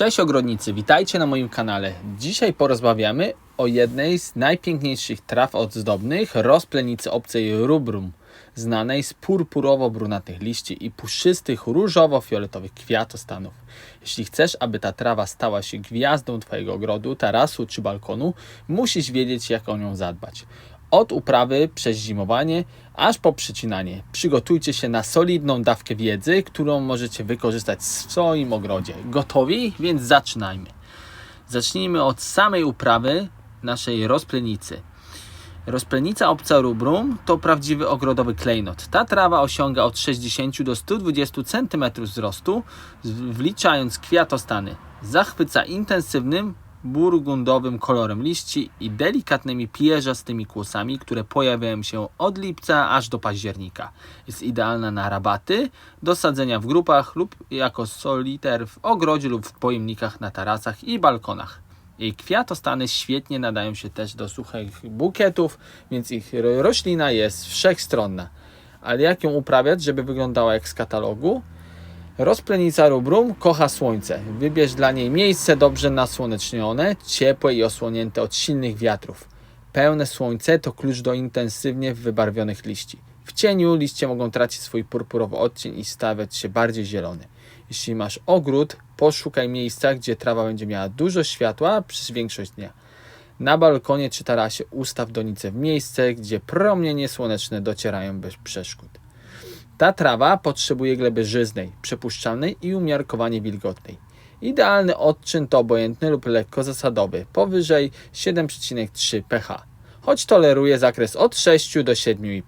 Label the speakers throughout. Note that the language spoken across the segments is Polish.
Speaker 1: Cześć ogrodnicy, witajcie na moim kanale. Dzisiaj porozmawiamy o jednej z najpiękniejszych traw ozdobnych, rozplenicy obcej rubrum, znanej z purpurowo-brunatnych liści i puszystych różowo-fioletowych kwiatostanów. Jeśli chcesz, aby ta trawa stała się gwiazdą Twojego ogrodu, tarasu czy balkonu, musisz wiedzieć, jak o nią zadbać. Od uprawy przez zimowanie aż po przycinanie. Przygotujcie się na solidną dawkę wiedzy, którą możecie wykorzystać w swoim ogrodzie. Gotowi? Więc zaczynajmy. Zacznijmy od samej uprawy naszej rozplenicy. Rozplenica obca rubrum to prawdziwy ogrodowy klejnot. Ta trawa osiąga od 60 do 120 cm wzrostu, wliczając kwiatostany. Zachwyca intensywnym, burgundowym kolorem liści i delikatnymi pierzastymi kłosami, które pojawiają się od lipca aż do października. Jest idealna na rabaty, do sadzenia w grupach lub jako soliter w ogrodzie lub w pojemnikach na tarasach i balkonach. Jej kwiatostany świetnie nadają się też do suchych bukietów, więc ich roślina jest wszechstronna. Ale jak ją uprawiać, żeby wyglądała jak z katalogu? Rozplenica rubrum kocha słońce. Wybierz dla niej miejsce dobrze nasłonecznione, ciepłe i osłonięte od silnych wiatrów. Pełne słońce to klucz do intensywnie wybarwionych liści. W cieniu liście mogą tracić swój purpurowy odcień i stawać się bardziej zielone. Jeśli masz ogród, poszukaj miejsca, gdzie trawa będzie miała dużo światła przez większość dnia. Na balkonie czy tarasie ustaw donicę w miejsce, gdzie promienie słoneczne docierają bez przeszkód. Ta trawa potrzebuje gleby żyznej, przepuszczalnej i umiarkowanie wilgotnej. Idealny odczyn to obojętny lub lekko zasadowy, powyżej 7,3 pH, choć toleruje zakres od 6 do 7,5.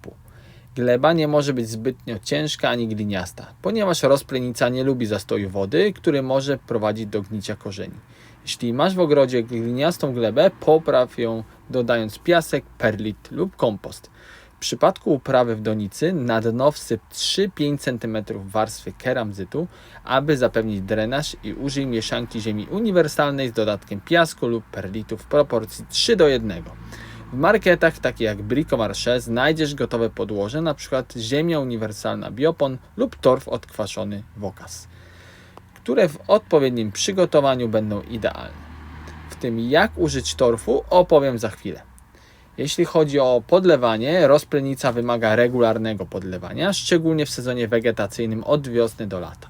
Speaker 1: Gleba nie może być zbytnio ciężka ani gliniasta, ponieważ rozplenica nie lubi zastoju wody, który może prowadzić do gnicia korzeni. Jeśli masz w ogrodzie gliniastą glebę, popraw ją dodając piasek, perlit lub kompost. Przypadku uprawy w donicy na dno wsyp 3-5 cm warstwy keramzytu, aby zapewnić drenaż i użyj mieszanki ziemi uniwersalnej z dodatkiem piasku lub perlitu w proporcji 3 do 1. W marketach takich jak Brico Marché znajdziesz gotowe podłoże, np. ziemia uniwersalna Biopon lub torf odkwaszony Wokas, które w odpowiednim przygotowaniu będą idealne. W tym jak użyć torfu opowiem za chwilę. Jeśli chodzi o podlewanie, rozplenica wymaga regularnego podlewania, szczególnie w sezonie wegetacyjnym od wiosny do lata.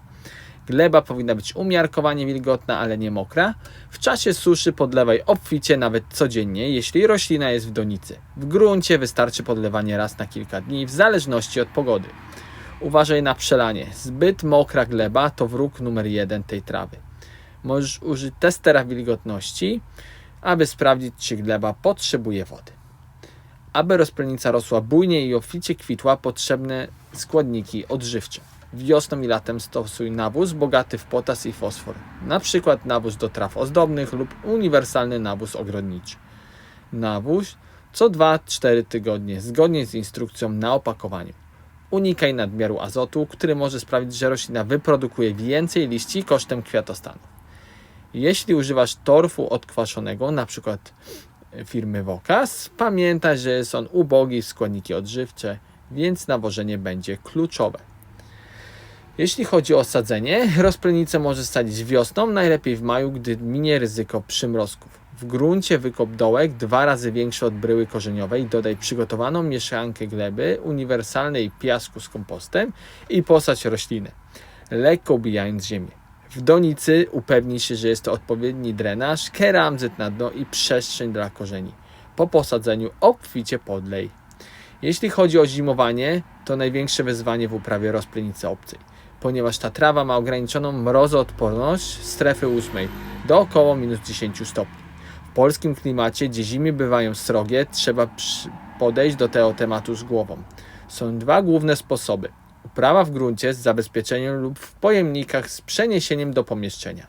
Speaker 1: Gleba powinna być umiarkowanie wilgotna, ale nie mokra. W czasie suszy podlewaj obficie, nawet codziennie, jeśli roślina jest w donicy. W gruncie wystarczy podlewanie raz na kilka dni, w zależności od pogody. Uważaj na przelanie. Zbyt mokra gleba to wróg numer jeden tej trawy. Możesz użyć testera wilgotności, aby sprawdzić, czy gleba potrzebuje wody. Aby rozplenica rosła bujnie i obficie kwitła, potrzebne składniki odżywcze. Wiosną i latem stosuj nawóz bogaty w potas i fosfor, przykład nawóz do traw ozdobnych lub uniwersalny nawóz ogrodniczy. Nawóz co 2-4 tygodnie, zgodnie z instrukcją na opakowaniu. Unikaj nadmiaru azotu, który może sprawić, że roślina wyprodukuje więcej liści kosztem kwiatostanów. Jeśli używasz torfu odkwaszonego, np. firmy Wokas, pamiętaj, że on ubogi w składniki odżywcze, więc nawożenie będzie kluczowe. Jeśli chodzi o sadzenie, rozplenicę może sadzić wiosną, najlepiej w maju, gdy minie ryzyko przymrozków. W gruncie wykop dołek dwa razy większy od bryły korzeniowej, dodaj przygotowaną mieszankę gleby, uniwersalnej piasku z kompostem i posadź roślinę, lekko ubijając ziemię. W donicy upewnij się, że jest to odpowiedni drenaż, keramzyt na dno i przestrzeń dla korzeni. Po posadzeniu obficie podlej. Jeśli chodzi o zimowanie, to największe wyzwanie w uprawie rozplenicy obcej ponieważ ta trawa ma ograniczoną mrozoodporność strefy ósmej do około minus 10 stopni. W polskim klimacie, gdzie zimy bywają srogie, trzeba podejść do tego tematu z głową. Są dwa główne sposoby. Uprawa w gruncie z zabezpieczeniem lub w pojemnikach z przeniesieniem do pomieszczenia.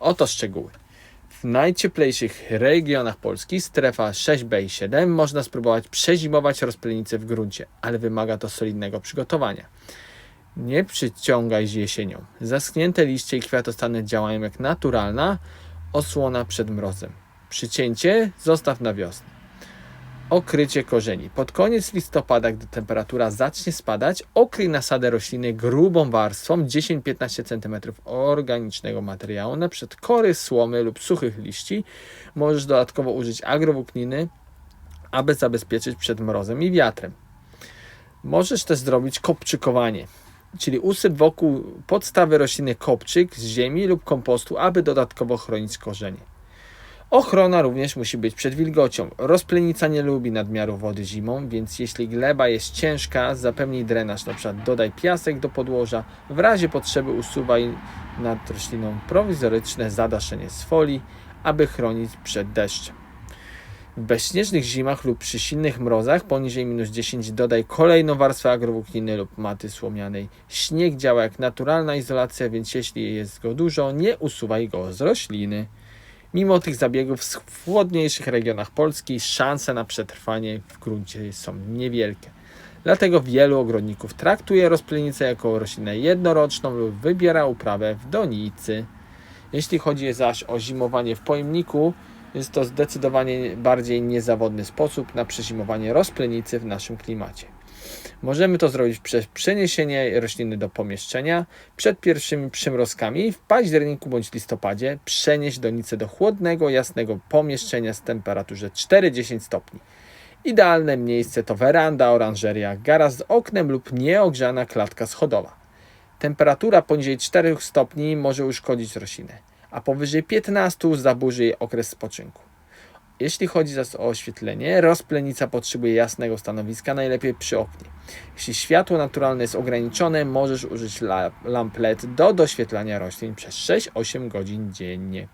Speaker 1: Oto szczegóły. W najcieplejszych regionach Polski, strefa 6B i 7, można spróbować przezimować rozplenicę w gruncie, ale wymaga to solidnego przygotowania. Nie przyciągaj z jesienią. Zaschnięte liście i kwiatostany działają jak naturalna osłona przed mrozem. Przycięcie zostaw na wiosnę. Okrycie korzeni. Pod koniec listopada, gdy temperatura zacznie spadać, okryj nasadę rośliny grubą warstwą 10-15 cm organicznego materiału, np. kory, słomy lub suchych liści. Możesz dodatkowo użyć agrowłókniny, aby zabezpieczyć przed mrozem i wiatrem. Możesz też zrobić kopczykowanie, czyli usyp wokół podstawy rośliny kopczyk z ziemi lub kompostu, aby dodatkowo chronić korzenie. Ochrona również musi być przed wilgocią. Rozplenica nie lubi nadmiaru wody zimą, więc jeśli gleba jest ciężka, zapewnij drenaż, np. dodaj piasek do podłoża. W razie potrzeby usuwaj nad rośliną prowizoryczne zadaszenie z folii, aby chronić przed deszczem. W bezśnieżnych zimach lub przy silnych mrozach poniżej minus 10 dodaj kolejną warstwę agrowłókniny lub maty słomianej. Śnieg działa jak naturalna izolacja, więc jeśli jest go dużo, nie usuwaj go z rośliny. Mimo tych zabiegów w chłodniejszych regionach Polski szanse na przetrwanie w gruncie są niewielkie. Dlatego wielu ogrodników traktuje rozplenicę jako roślinę jednoroczną lub wybiera uprawę w donicy. Jeśli chodzi zaś o zimowanie w pojemniku, jest to zdecydowanie bardziej niezawodny sposób na przezimowanie rozplenicy w naszym klimacie. Możemy to zrobić przez przeniesienie rośliny do pomieszczenia przed pierwszymi przymrozkami w październiku bądź listopadzie. Przenieść donicę do chłodnego, jasnego pomieszczenia z temperaturze 4-10 stopni. Idealne miejsce to weranda, oranżeria, garaż z oknem lub nieogrzana klatka schodowa. Temperatura poniżej 4 stopni może uszkodzić roślinę, a powyżej 15 zaburzy jej okres spoczynku. Jeśli chodzi zaś o oświetlenie, rozplenica potrzebuje jasnego stanowiska, najlepiej przy oknie. Jeśli światło naturalne jest ograniczone, możesz użyć lamp LED do doświetlania roślin przez 6-8 godzin dziennie.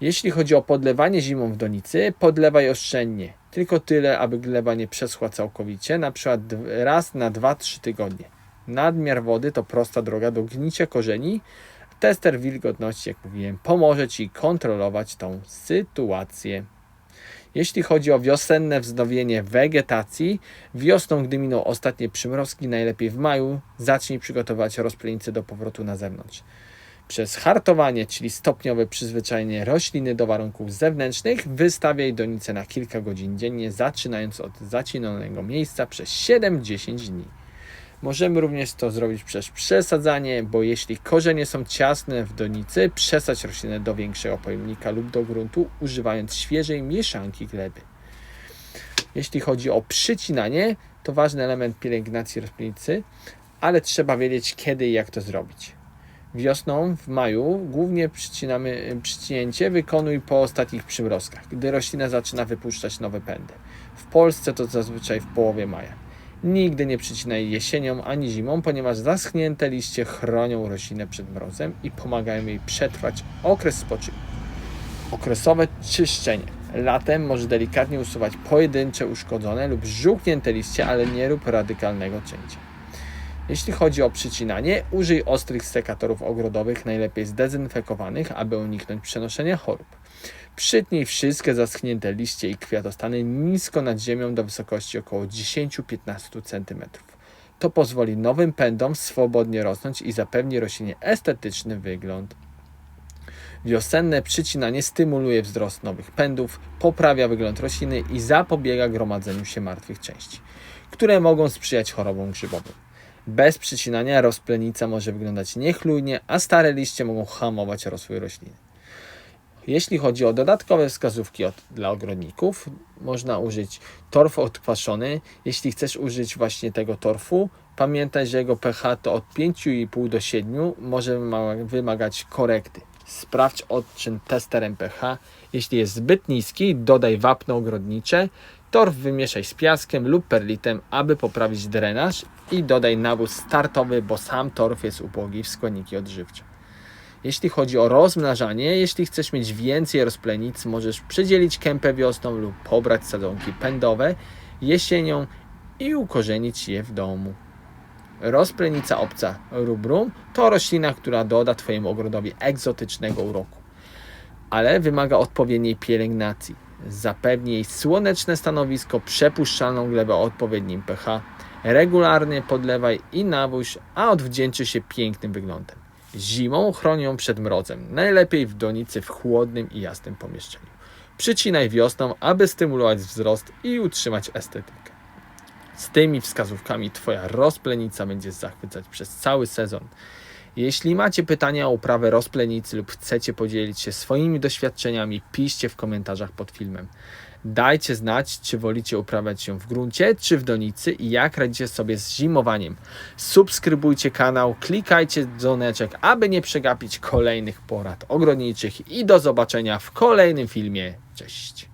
Speaker 1: Jeśli chodzi o podlewanie zimą w donicy, podlewaj oszczędnie. Tylko tyle, aby gleba nie przeschła całkowicie, na przykład raz na 2-3 tygodnie. Nadmiar wody to prosta droga do gnicia korzeni. Tester wilgotności, jak mówiłem, pomoże Ci kontrolować tą sytuację. Jeśli chodzi o wiosenne wznowienie wegetacji, wiosną, gdy miną ostatnie przymrozki, najlepiej w maju, zacznij przygotować rozplenicę do powrotu na zewnątrz. Przez hartowanie, czyli stopniowe przyzwyczajenie rośliny do warunków zewnętrznych, wystawiaj donicę na kilka godzin dziennie, zaczynając od zacinonego miejsca przez 7-10 dni. Możemy również to zrobić przez przesadzanie, bo jeśli korzenie są ciasne w donicy, przesadź roślinę do większego pojemnika lub do gruntu, używając świeżej mieszanki gleby. Jeśli chodzi o przycinanie, to ważny element pielęgnacji roślinicy, ale trzeba wiedzieć kiedy i jak to zrobić. Wiosną, w maju, głównie przycinamy, przycinięcie wykonuj po ostatnich przymrozkach, gdy roślina zaczyna wypuszczać nowe pędy. W Polsce to zazwyczaj w połowie maja. Nigdy nie przycinaj jesienią ani zimą, ponieważ zaschnięte liście chronią roślinę przed mrozem i pomagają jej przetrwać okres spoczynku. Okresowe czyszczenie. Latem może delikatnie usuwać pojedyncze uszkodzone lub żółknięte liście, ale nie rób radykalnego cięcia. Jeśli chodzi o przycinanie, użyj ostrych sekatorów ogrodowych, najlepiej zdezynfekowanych, aby uniknąć przenoszenia chorób. Przytnij wszystkie zaschnięte liście i kwiatostany nisko nad ziemią do wysokości około 10-15 cm. To pozwoli nowym pędom swobodnie rosnąć i zapewni roślinie estetyczny wygląd. Wiosenne przycinanie stymuluje wzrost nowych pędów, poprawia wygląd rośliny i zapobiega gromadzeniu się martwych części, które mogą sprzyjać chorobom grzybowym. Bez przycinania rozplenica może wyglądać niechlujnie, a stare liście mogą hamować rozwój rośliny. Jeśli chodzi o dodatkowe wskazówki od, dla ogrodników, można użyć torf odkwaszony. Jeśli chcesz użyć właśnie tego torfu, pamiętaj, że jego pH to od 5,5 do 7 może wymagać korekty. Sprawdź odczyn testerem pH. Jeśli jest zbyt niski, dodaj wapno ogrodnicze. Torf wymieszaj z piaskiem lub perlitem, aby poprawić drenaż i dodaj nawóz startowy, bo sam torf jest ubogi w składniki odżywcze. Jeśli chodzi o rozmnażanie, jeśli chcesz mieć więcej rozplenic, możesz przydzielić kępę wiosną lub pobrać sadzonki pędowe jesienią i ukorzenić je w domu. Rozplenica obca rubrum to roślina, która doda Twojemu ogrodowi egzotycznego uroku, ale wymaga odpowiedniej pielęgnacji. Zapewni jej słoneczne stanowisko, przepuszczalną glebę o odpowiednim pH, regularnie podlewaj i nawóź, a odwdzięczy się pięknym wyglądem. Zimą chronią przed mrozem, najlepiej w donicy w chłodnym i jasnym pomieszczeniu. Przycinaj wiosną, aby stymulować wzrost i utrzymać estetykę. Z tymi wskazówkami Twoja rozplenica będzie zachwycać przez cały sezon. Jeśli macie pytania o uprawę rozplenicy lub chcecie podzielić się swoimi doświadczeniami, piszcie w komentarzach pod filmem. Dajcie znać, czy wolicie uprawiać ją w gruncie, czy w donicy i jak radzicie sobie z zimowaniem. Subskrybujcie kanał, klikajcie dzwoneczek, aby nie przegapić kolejnych porad ogrodniczych i do zobaczenia w kolejnym filmie. Cześć!